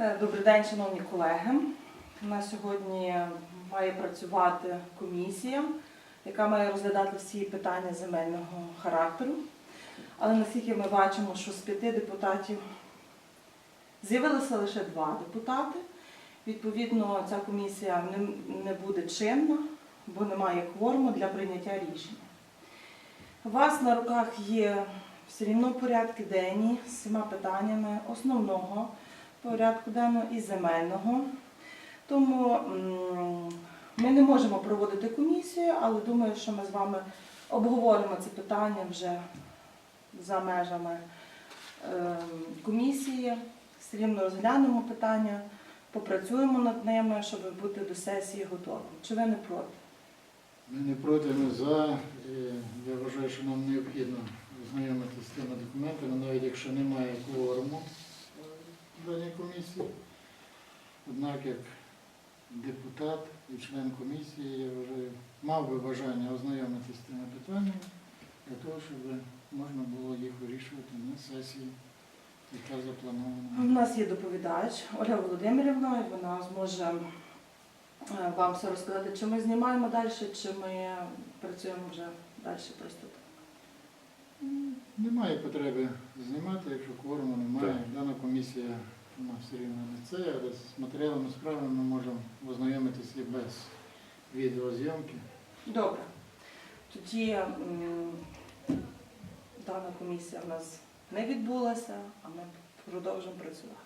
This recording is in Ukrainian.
Е, Добрий день, шановні колеги. У нас сьогодні має працювати комісія, яка має розглядати всі питання земельного характеру. Але наскільки ми бачимо, що з п'яти депутатів з'явилося лише два депутати. Відповідно, ця комісія не буде чинна, бо немає кворуму для прийняття рішення. У вас на руках є все рівно порядки денні з всіма питаннями основного порядку денного і земельного. Тому ми не можемо проводити комісію, але думаю, що ми з вами обговоримо це питання вже за межами е, комісії. Все розглянемо питання, попрацюємо над ними, щоб бути до сесії готовим. Чи ви не проти? Ми не проти, ми за. І Я вважаю, що нам необхідно ознайомитися з тими документами, навіть якщо немає кворуму е, даній комісії. Однак, як депутат і член комісії, я вважаю, мав би бажання ознайомитися з тими питаннями для того, щоб можна було їх вирішувати на сесії, яка запланована. У нас є доповідач Ольга Володимирівна, і вона зможе е, вам все розказати, чи ми знімаємо далі, чи ми працюємо вже далі просто так. Немає потреби знімати, якщо кворуму немає. Дана комісія вона все рівно не це, але з матеріалами справи ми можемо ознайомитися і без відеозйомки. Добре. Тоді м, дана комісія в нас не відбулася, а ми продовжимо працювати.